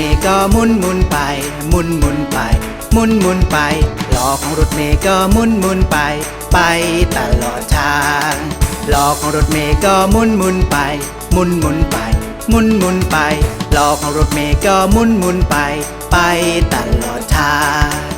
เมย์ก็มุนมุนไป มุนมุนไป มุนมุนไปล้อของรถเมย์ก็มุนมุนไป ไปตลอดทางล้อของรถเมย์ก็มุนมุนไป มุนมุนไป มุนมุนไปล้อของรถเมย์ก็มุนมุนไป ไปตลอดทาง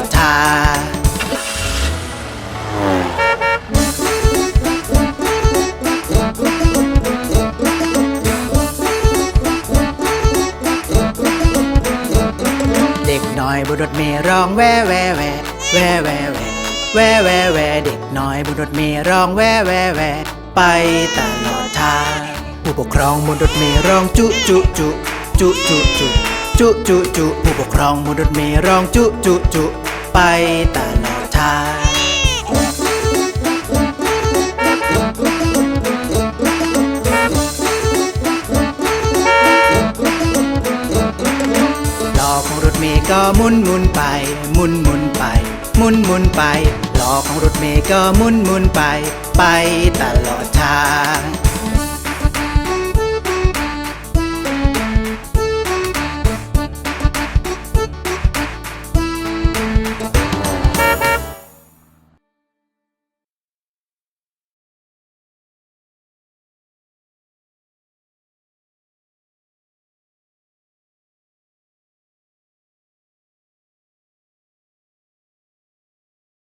ด น้อยบุรถเมร้องแว่แว่แว่แว่แว่แว่แว่แว่แวเด็กน้อยบุรถเมร้องแว่แว่แว่ไปตลอดทางผู้ปกครองบุรถเมร้องจุจุจุจุจุจุจุจุจุผู้ปกครองบุรถเมร้องจุจุจุไปตลอดทาง เมย์ก็มุนมุนไป มุนมุนไป มุนมุนไปล้อของรถเมย์ก็มุนมุนไป ไปตลอดทาง